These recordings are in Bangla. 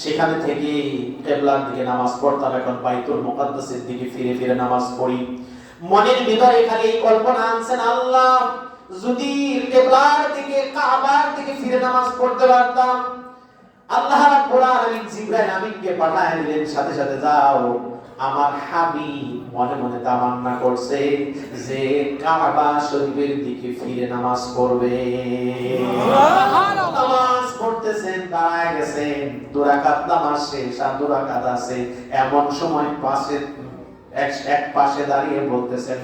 সেখানে থেকে কেবলার দিকে নামাজ পড়তাম। এখন বাইতুল মুকাদ্দাসের দিকে ফিরে ফিরে নামাজ পড়ি। মনের ভিতরে এখানে এই কল্পনা আনছেন, আল্লাহ, যদি কেবলার দিকে, কাবার দিকে ফিরে নামাজ পড়তে পারতাম, আল্লাহ রাব্বুল আলামিন জিবরাইল আমিনকে পাঠায় দিলেন, সাথে সাথে যাও, আমার হাবিব মনে মনে তামান্না করছে যে কাবা শরীফের দিকে ফিরে নামাজ পড়বে। নামাজ পড়তেছেন দাঁড়ায় গেছেন দুরাকাত নামাজ শেষ আর দুরাকাত আছে। এমন সময় পাশে এক এক পাশে দাঁড়িয়ে বলতেছেন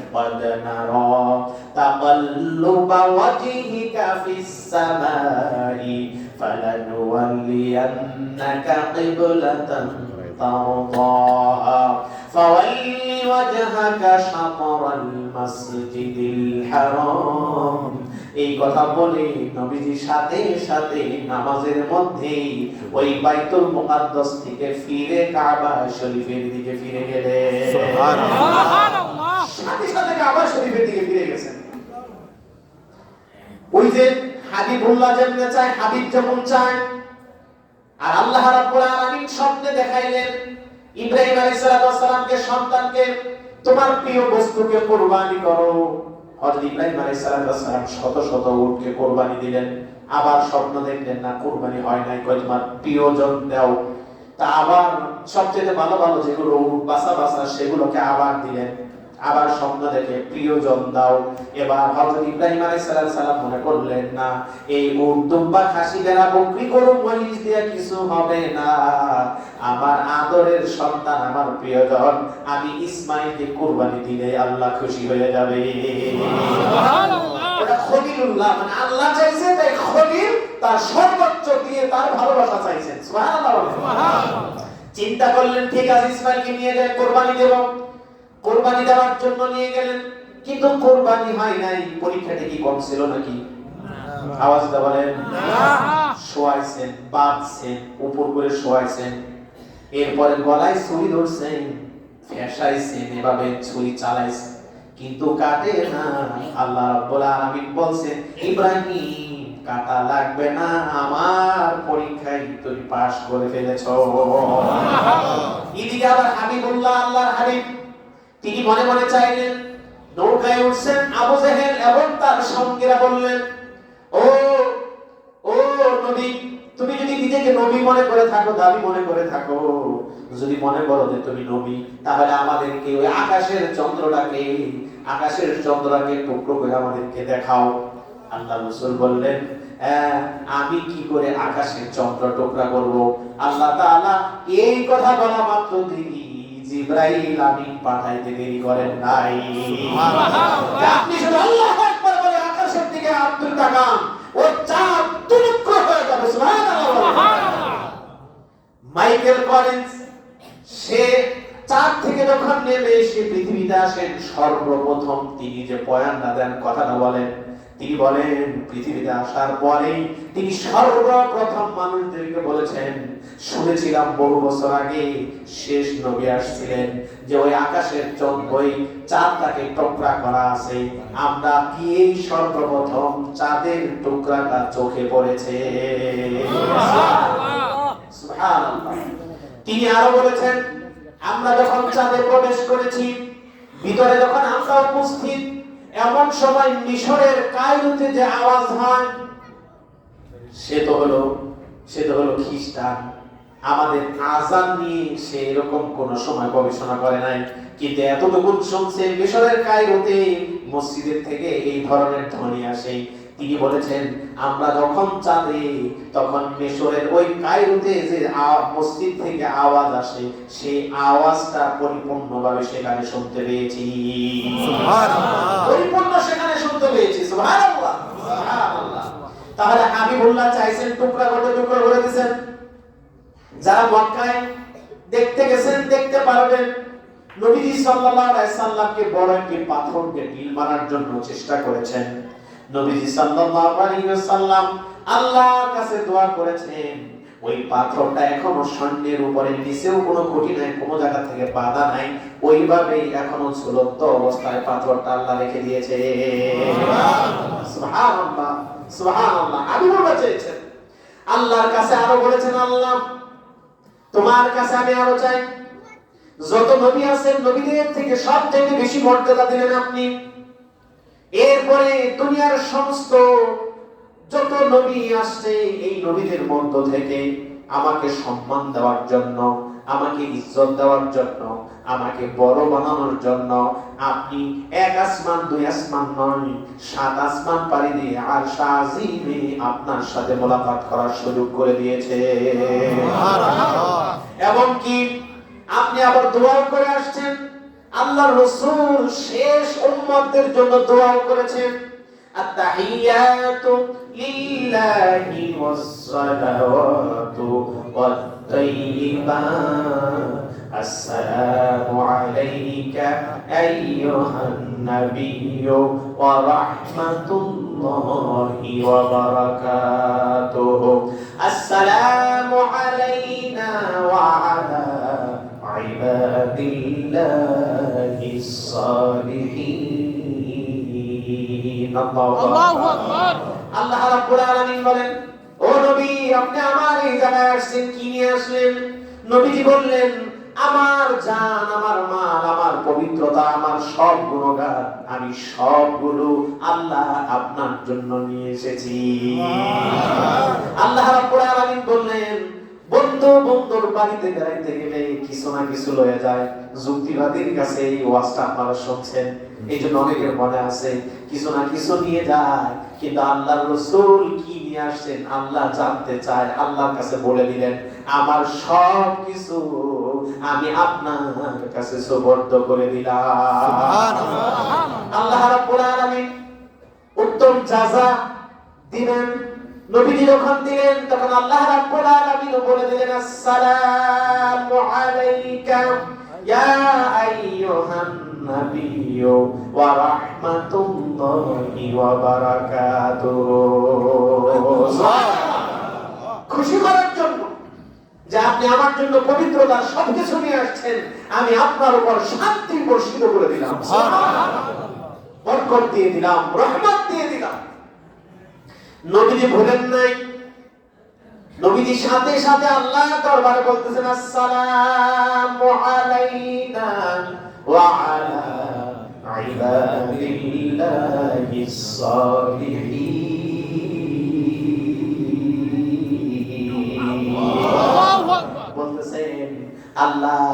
قد نرى تقلب وجهك في السماء فلنولينك قبلة ترضاها فول وجهك شطر المسجد الحرام এই কথা বলে নবীজি সাথে সাথে নামাজের মধ্যেই ওই বাইতুল মুকাদ্দাস থেকে ফিরে কাবা শরীফের দিকে ফিরে গেলেন সাথে সাথে কাবা শরীফের দিকে ফিরে গেছেন ওই যে হাবিবুল্লাহ যেমন চায় হাবিব যেমন চায় আর আল্লাহ রাব্বুল আলামিন স্বপ্নে দেখাইলেন ইব্রাহিম আলাইহিস সালামকে সন্তানকে, তোমার প্রিয় বস্তুকে কুরবানি করো। হযরত ইব্রাহিম আলাইহিস সালাম শত শত উটকে কুরবানি দিলেন। আবার স্বপ্ন দেখলেন, না, কুরবানি হয় নাই। কয়, তোমার প্রিয়জন, দাও। তা আবার সবচেয়ে ভালো ভালো যেগুলো বাসা বাসা, সেগুলোকে আবার দিলেন। আবার স্বপ্ন দেখে প্রিয়জন দাও। এবার হযরত ইব্রাহিম আলাইহিস সালাম মনে করলেন না এই উট খাসি বেড়া বকরি গরু মহিষ দিয়ে? কিছু হবে না। আমার আদরের সন্তান আমার প্রিয়জন আমি ইসমাইলকে কুরবানি দিলে আল্লাহ খুশি হয়ে যাবে। এটা খলিলুল্লাহ মানে আল্লাহ চাইছে তাই খলিল তার সর্বোচ্চ দিয়ে তার ভালোবাসা চাইছেন। সুবহানাল্লাহ। চিন্তা করলেন ঠিক আছে ইসমাইলকে নিয়ে যায় কোরবানি দেব। কোরবানি দেওয়ার জন্য নিয়ে গেলেন। কিন্তু কোরবানি হয় নাই। পরীক্ষাটা কি কম ছিল নাকি? আওয়াজ দা বলেন শোয়াইছেন বাঁধছেন উপর করে শোয়াইছেন। এরপরে গলায় ছুরি ধরছেন ফেসাইছেন এভাবে ছুরি চালাইছেন। কিন্তু কাটে না। আল্লাহ রাব্বুল আলামিন বলছেন ইব্রাহিম কাটা লাগবে না। আমার পরীক্ষায় তুমি পাশ করে ফেলেছো। এদিকে আবার হাবিবুল্লাহ আল্লাহর হাবিব তিনি মনে মনে চাইলেন নৌকায় উঠছেন আবু জেহেল এবং তার সঙ্গীরা বললেন ও ও নবী তুমি যদি নিজেকে নবী মনে করে থাকো দাবি মনে করে থাকো। যদি মনে করো যে তুমি নবী তাহলে আমাদেরকে ওই আকাশের চন্দ্রটাকে আকাশের চন্দ্রটাকে টুকরো করে আমাদেরকে দেখাও। আল্লাহ রসুল বললেন "হ্যাঁ, আমি কি করে আকাশের চন্দ্র টুকরা করব? আল্লাহ তাআলা এই কথা বলা মাত্র তিনি জিব্রাইল আমিন পাঠাইতে দেরি করেন নাই। আপনি শুধু আল্লাহু আকবার বলে আকাশের দিকে আব্দুল তাকান। ও চাঁদ টুকরো হয়ে যাবে সুবহানাল্লাহ। মাইকেল কলিন্স সে চাঁদ থেকে যখন নেমে এসে পৃথিবীতে আসেন সর্বপ্রথম তিনি যে বয়ানটা দেন কথাটা বলেন তিনি বলেন, পৃথিবীতে আসার পরেই তিনি সর্বপ্রথম মানুষদেরকে বলেছেন, শুনেছিলাম বহু বছর আগে শেষ নবী আসছিলেন যে ওই আকাশের চন্দ্র ওই চাঁদটাকে টুকরা করা আছে। আমরা কি এই সর্বপ্রথম চাঁদের টুকরাটা চোখে পড়েছে? তিনি আরও বলেছেন, আমরা যখন চাঁদে প্রবেশ করেছি, ভিতরে যখন আমরা উপস্থিত এমন সময় মিশরের কায়রুতে যে আওয়াজ হয়, সে তো হলো, সে তো হলো খ্রিস্টান। আমাদের আজান নিয়ে সে এরকম কোন সময় গবেষণা করে নাই। কিন্তু এতটুকু শুনছে মিশরের কায়রোতে মসজিদের থেকে এই ধরনের ধ্বনি আসে। তিনি বলেছেন আমরা যখন চাঁদে তখন মিশরের ওই কায়রোতে যে মসজিদ থেকে আওয়াজ আসে সেই আওয়াজটা পরিপূর্ণভাবে সেখানে শুনতে পেয়েছি। পরিপূর্ণ সেখানে শুনতে পেয়েছি সুবহানাল্লাহ। সুবহানাল্লাহ। তাহলে হাবিবুল্লাহ চাইছেন টুকরা করে টুকরা করে দিয়েছেন যারা মক্কায় দেখতে গেছেন দেখতে পারবেন নবীজি সাল্লাল্লাহু আলাইহি সাল্লামকে বড় একটি পাথরকে ঢিল মারার জন্য চেষ্টা করেছেন। নবীজি সাল্লাল্লাহু আলাইহি সাল্লাম আল্লাহর কাছে দোয়া করেছেন। ওই পাথরটা এখনও সৈন্যের উপরে নিচেও কোনো খুঁটি নাই কোনো জায়গা থেকে বাধা নাই। ওইভাবেই এখনও ঝুলন্ত অবস্থায় পাথরটা আল্লাহ রেখে দিয়েছে। সুবহানাল্লাহ। সুবহানাল্লাহ আমি বলতে চেয়েছেন আল্লাহর কাছে আরও বলেছেন আল্লাহ তোমার কাছে আমি আরও চাই। যত নবী আছেন নবীদের থেকে সব থেকে বেশি মর্যাদা দিলেন আপনি। এরপরে দুনিয়ার সমস্ত যত নবী আসছে এই নবীদের মধ্য থেকে আমাকে সম্মান দেওয়ার জন্য আমাকে ইজ্জত দেওয়ার জন্য আমাকে বড় বানানোর জন্য আপনি এক আসমান দুই আসমান নয় সাত আসমান পারি দিয়ে আর শাহিমে আপনার সাথে মোলাকাত করার সুযোগ করে দিয়েছে। এবং কি আপনি আবার দোয়াও করে আসছেন আল্লাহ রসুল শেষ উম্মতদের জন্য দোয়াও করেছেন التحيات لله والصلوات والطيبات السلام عليك أيها النبي ورحمة الله وبركاته السلام علينا وعلى عباد الله আমার নবীজি বললেন আমার জান আমার মাল আমার পবিত্রতা আমার সব গুণগান আমি সবগুলো আল্লাহ আপনার জন্য নিয়ে এসেছি। আল্লাহ বললেন বন্ধু বন্ধুর বাড়িতে বেড়াইতে গেলে কিছু না কিছু লয়ে যায়। যুক্তিবাদীর কাছে এই ওয়াজটা আপনারা শুনছেন। এই জন্য অনেকের মনে আছে কিছু না কিছু নিয়ে যায় কিন্তু আল্লাহ রসুল কি নিয়ে আসছেন আল্লাহ জানতে চায় আল্লাহর কাছে বলে দিলেন আমার সব কিছু আমি আপনার কাছে সুবর্দ করে দিলাম। আল্লাহ রাব্বুল আলামিন উত্তম জাযা দিবেন নবীজি যখন দিলেন, তখন আল্লাহ রাব্বুল আলামিন বলে দিলেন, আসসালামু আলাইকা, ইয়া আইয়ুহান নাবিয়্যু, ওয়া রাহমাতুল্লাহি ওয়া বারাকাতুহু। খুশি করার জন্য যে আপনি আমার জন্য পবিত্রতার সবকিছু নিয়ে আসছেন, আমি আপনার উপর শান্তি বর্ষিত করে দিলাম। বরকত দিয়ে দিলাম, রহমত নবীজি ভুলেন নাই। নবীজি সাথে সাথে আল্লাহ দরবারে বলতেছেন, আসসালামু আলাইনা ওয়া আলা ইবাদিল্লাহিস সালিহিন বলতেছেন, আল্লাহ,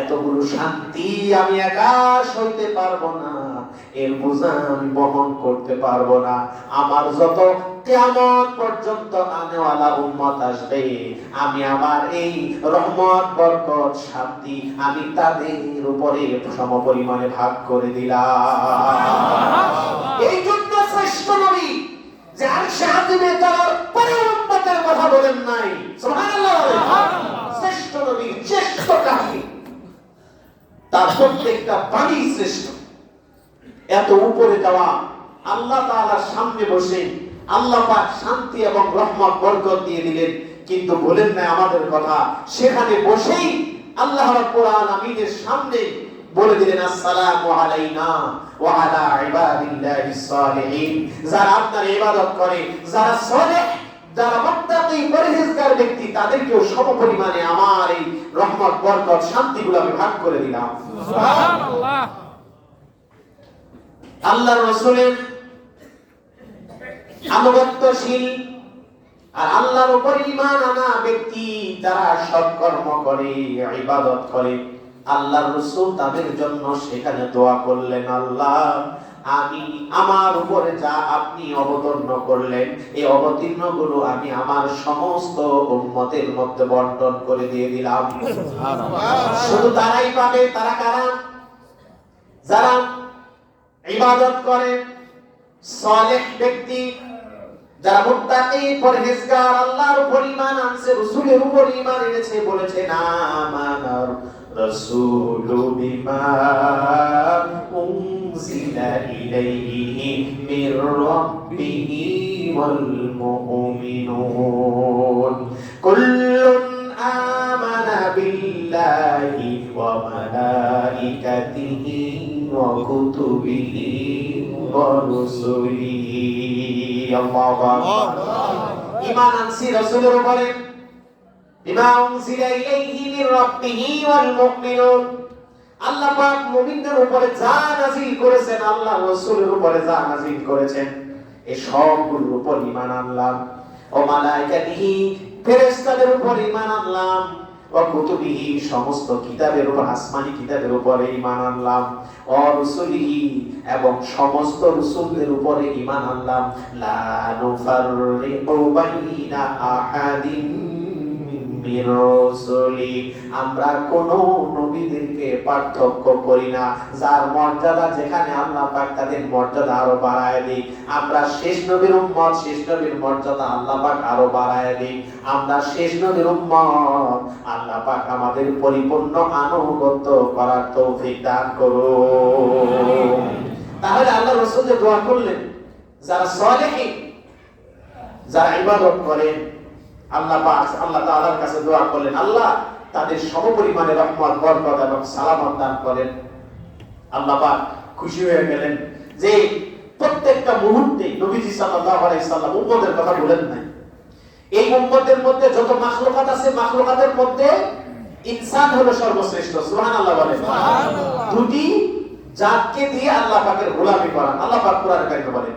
এতগুলো শান্তি আমি একা সইতে পারব না। এর বোঝা আমি বহন করতে পারব না। আমার যত কেমন পর্যন্ত আনেওয়ালা উম্মত আসবে, আমি আমার এই রহমত, বরকত, শান্তি আমি তাদের উপরে সম পরিমাণে ভাগ করে দিলাম। এই জন্য শ্রেষ্ঠ নবী যে আর শাহিমে তার কথা বলেন নাই। শ্রেষ্ঠ নবী শ্রেষ্ঠ কাহিনী। তার প্রত্যেকটা বাণী শ্রেষ্ঠ। এত উপরে যাওয়া, আল্লাহ তাআলার সামনে বসে আল্লাহ পাক শান্তি এবং রহমত, বরকত দিয়ে দিলেন। কিন্তু বলেন না আমাদের কথা, সেখানে বসেই আল্লাহ রাব্বুল আলামিনের সামনে বলে দিলেন, আসসালামু আলাইনা ওয়া আলা ইবাদিল্লাহিস সালিহিন। যারা আপনার ইবাদত করে, যারা সলেহ যারা মুত্তাকি, পরহেজগার ব্যক্তি, তাদেরকেও সমপরিমাণে আমার এই রহমত, বরকত, শান্তিগুলো আমি ভাগ করে দিলাম। সুবহানাল্লাহ। আল্লাহ রসুলের আনুগত্যশীল আর আল্লাহর উপর ঈমান আনা ব্যক্তি তারা সৎকর্ম করে ইবাদত করে আল্লাহর রসুল তাদের জন্য সেখানে দোয়া করলেন আল্লাহ আমি আমার উপরে যা আপনি অবতীর্ণ করলেন এই অবতীর্ণগুলো আমি আমার সমস্ত উম্মতের মধ্যে বন্টন করে দিয়ে দিলাম। শুধু তারাই পাবে তারা কারা? যারা ইবাদত করে, সালেহ ব্যক্তি যারা মুত্তাকি, পরহেজগার, আল্লাহর উপর ঈমান আনছে, রাসূলের উপর ঈমান এনেছে, বলেছে, না আমানার রাসূলু বিমা উনজিলা ইলাইহি মির রাব্বিহি ওয়াল মুমিনুন। কুল্লুন আমানা বিল্লাহি ওয়া মালাইকাতিহি বিমা উনজিলা ইলাইহি মির রাব্বিহি ওয়াল মুমিনুন আল্লাহ পাক উপরে যা নাযিল করেছেন, আল্লাহ রাসূলের উপরে যা নাযিল করেছেন এই সবগুলোর উপর ঈমান আনলাম। ও মালাইকাতিহি, ফেরেশতাদের উপর ঈমান আনলাম। কুতুবিহি সমস্ত কিতাবের উপর, আসমানি কিতাবের উপরে ইমান আনলাম। ও রুসুলিহি এবং সমস্ত রসুলদের উপরে ইমান আনলাম। লা নুফাররিকু বাইনা আহাদিন মির আমরা কোন নবীদেরকে পার্থক্য করি না। যার মর্যাদা যেখানে আল্লাহ পাক তাদের মর্যাদা আরও বাড়ায় দিই আমরা শেষ নবীর উম্মত, শেষ নবীর মর্যাদা আল্লাহ পাক আরও বাড়ায় দিই আমরা শেষ নবীর উম্মত, আল্লাহ পাক আমাদের পরিপূর্ণ আনুগত্য করার তৌফিক দান করুন। তাহলে আল্লাহ রসুল যে দোয়া করলেন, যারা সলেহী যারা ইবাদত করেন আল্লাহ পাক আল্লাহ তাআলার কাছে দোয়া করলেন। আল্লাহ তাদের সমপরিমাণে রহমত বরকত এবং সালামত দান করেন। আল্লাহ পাক খুশি হয়ে গেলেন যে প্রত্যেকটা মুহূর্তে নবীজি সাল্লাল্লাহু আলাইহি সাল্লাম উম্মতের কথা বলেন নাই। এই উম্মতের মধ্যে যত মাখলুকাত আছে মাখলুকাতের মধ্যে ইনসান হলো সর্বশ্রেষ্ঠ সুবহানাল্লাহ বলেন। দুটি জাতকে দিয়ে আল্লাহ পাকের গোলামি করান আল্লাহ পাক কোরআন কারিমে বলেন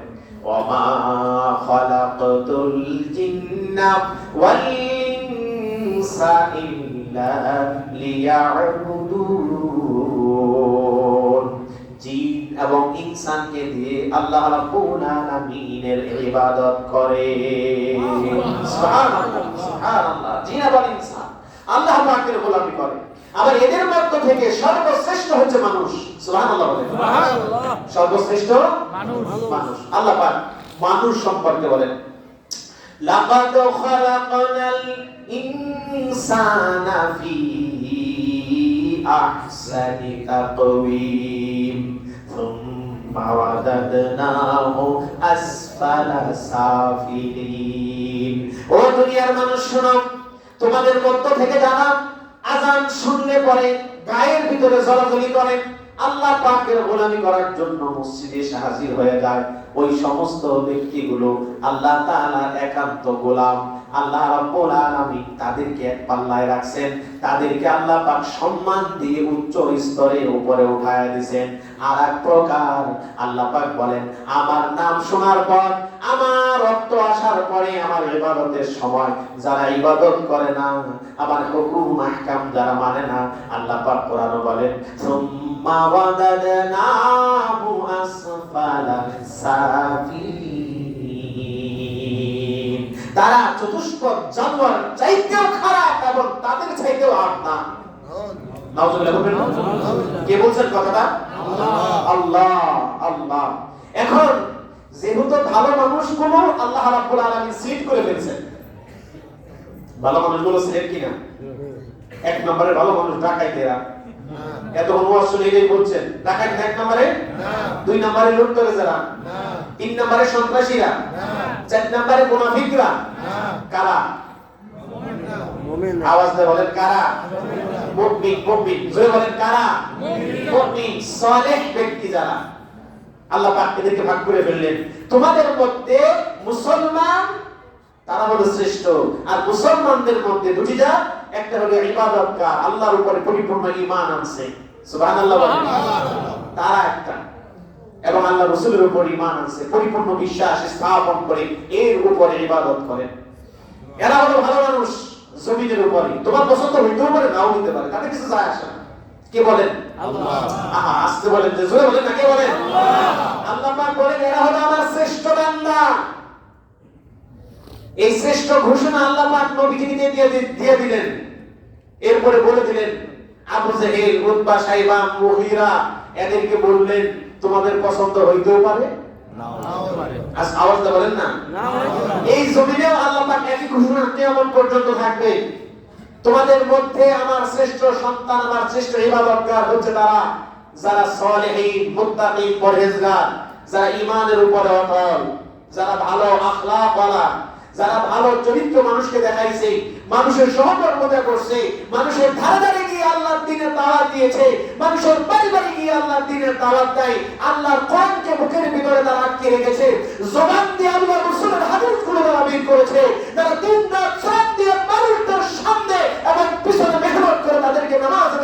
খালাকতুল জিন্না ওয়াল ইনসা ইল্লা লিয়াবুদুন জিন এবং ইনসানকে দিয়ে আল্লাহ রাব্বুল আলামিনের ইবাদত করে। সুবহানাল্লাহ সুবহানাল্লাহ, জিন এবং ইনসান। আল্লাহ পাকের গোলামি করে। আবার এদের মধ্য থেকে সর্বশ্রেষ্ঠ হচ্ছে মানুষ সুবহানাল্লাহ বলেন সুবহানাল্লাহ। সর্বশ্রেষ্ঠ মানুষ। আল্লাহ মানুষ সম্পর্কে বলেন। লাকাদ খালাকনাল ইনসানা ফি আহসানি তাকওয়িম থুম্মা ওয়াদাদনাহু আসফালা সাফিলিন। ও দুনিয়ার মানুষ শোনো তোমাদের মধ্য থেকে জানা আজান শুনলে পরে গায়ের ভিতরে জলাজলি করে আল্লাহ পাকের গোলামি করার জন্য মসজিদে হাজির হয়ে যায়। ওই সমস্ত ব্যক্তিগুলো আল্লাহ তাআলার একান্ত গোলাম। আল্লাহ রাব্বুল আলামিন তাদেরকে এক পাল্লায় রাখছেন। তাদেরকে আল্লাহ পাক সম্মান দিয়ে উচ্চ স্তরে উপরে উঠায় দিবেন আর এক প্রকার আল্লাহ পাক বলেন, আমার নাম শোনার পর আমার রক্ত আসার পরে আমার ইবাদতের সময় যারা ইবাদত করে না আমার হুকুম আহকাম যারা মানে না আল্লাহ পাক কোরআন বলেন সুম্মা ওয়াদাদনাহু আসফালা সাফিলিন তারা চতুষ্পদ জানোয়ার চাইতেও খারাপ এবং তাদের চাইতেও আত্মা নাউজুবিল্লাহ বলবেন না? কে বলছেন কথাটা? আল্লাহ আল্লাহ। এখন যেহেতু ভালো মানুষগুলো আল্লাহ রাব্বুল আলামিন সিলেক্ট করে ফেলছেন। ভালো মানুষগুলো সিলেক্ট কিনা? এক নম্বরে ভালো মানুষ ডাকাইতেরা এত অনুবাদ শুনে এটাই বলছেন। ডাকাইত এক নম্বরে? দুই নম্বরে লুট করে যারা? তিন নম্বরে সন্ত্রাসীরা? চার নম্বরে মুনাফিকরা? কারা? আওয়াজ দিয়ে বলেন কারা? মুমিন। মুমিন জোরে বলেন কারা? মুমিন। সালেহ ব্যক্তি যারা। আল্লাহ পাক এদেরকে ভাগ করে ফেললেন। তোমাদের মধ্যে মুসলমান, তারা হলো শ্রেষ্ঠ। আর মুসলমানদের মধ্যে দুটি জাত একটা হলো ইবাদতকার আল্লাহর উপরে পরিপূর্ণ ঈমান আনছে। সুবহানাল্লাহ তারা একটা। এবং আল্লাহ রসুলের উপর ঈমান আনছে, পরিপূর্ণ বিশ্বাস স্থাপন করে, এর উপরে ইবাদত করেন এরা হলো ভালো মানুষ, জমিনের উপরে। তোমার পছন্দ হইতেও পারে, নাও হইতে পারে, তাতে কিছু যায় আসে না। কে বলেন? আসতে বলেন যে জোরে বলেন বলেন। আল্লাহ। পাক বলেন এরা হলো আমার শ্রেষ্ঠ বান্দা। এই শ্রেষ্ঠ ঘোষণা আল্লাহ পাক নবীকে দিয়ে দিয়ে দিলেন। এরপরে বলে দিলেন আবু জেহেল উতবা সাইবা মুগীরা এদেরকে বললেন তোমাদের পছন্দ হইতেও পারে আজ আওয়াজটা বলেন না? এই জমিনেও আল্লাহ পাক একই ঘোষণা কিয়ামত পর্যন্ত থাকবে। তোমাদের মধ্যে আমার শ্রেষ্ঠ সন্তান, আমার শ্রেষ্ঠ ইবাদতগার হচ্ছে তারা, যারা সলেহীন, মুত্তাকিন, পরহেজগার, যারা ঈমানের উপরে অটল, যারা ভালো আখলাক ওয়ালা, যারা ভালো চরিত্র মানুষকে দেখাইছে, মানুষের সহকর্মতা করছে, মানুষের ধারে ধারে গিয়ে আল্লাহর দিনের দাওয়াত দিয়েছে, মানুষের বাড়ি গিয়ে আল্লাহর দিনের দাওয়াত দেয়, আল্লাহর কোরআনকে মুখের ভিতরে তারা আটকে রেখেছে, জবান দিয়ে আল্লাহ রসুলের হাদিসগুলো তারা বের করেছে তারা দিন রাত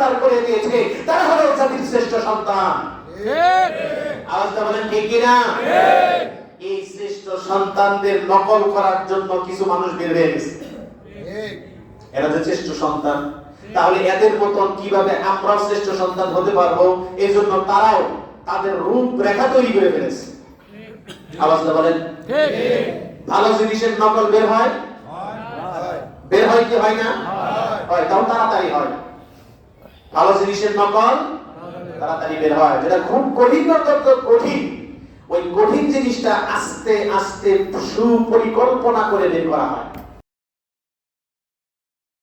নামাজ করে দিয়েছে তারা হলো জাতির শ্রেষ্ঠ সন্তান। আওয়াজটা বলেন ঠিক কিনা? এই শ্রেষ্ঠ সন্তানদের নকল করার জন্য কিছু মানুষ বের হয়ে গেছে। এরা যে শ্রেষ্ঠ সন্তান তাহলে এদের মতন কীভাবে আমরাও শ্রেষ্ঠ সন্তান হতে পারব? এই জন্য তারাও তাদের রূপ রেখা তৈরি করে ফেলেছে। আওয়াজটা বলেন ভালো জিনিসের নকল বের হয় বের হয় কি হয় না? হয়। তাও তাড়াতাড়ি হয়। ভালো জিনিসের নকল তাড়াতাড়ি বের হয়। যেটা খুব কঠিন কঠিন। ওই কঠিন জিনিসটা আস্তে আস্তে সুপরিকল্পনা করে বের করা হয়।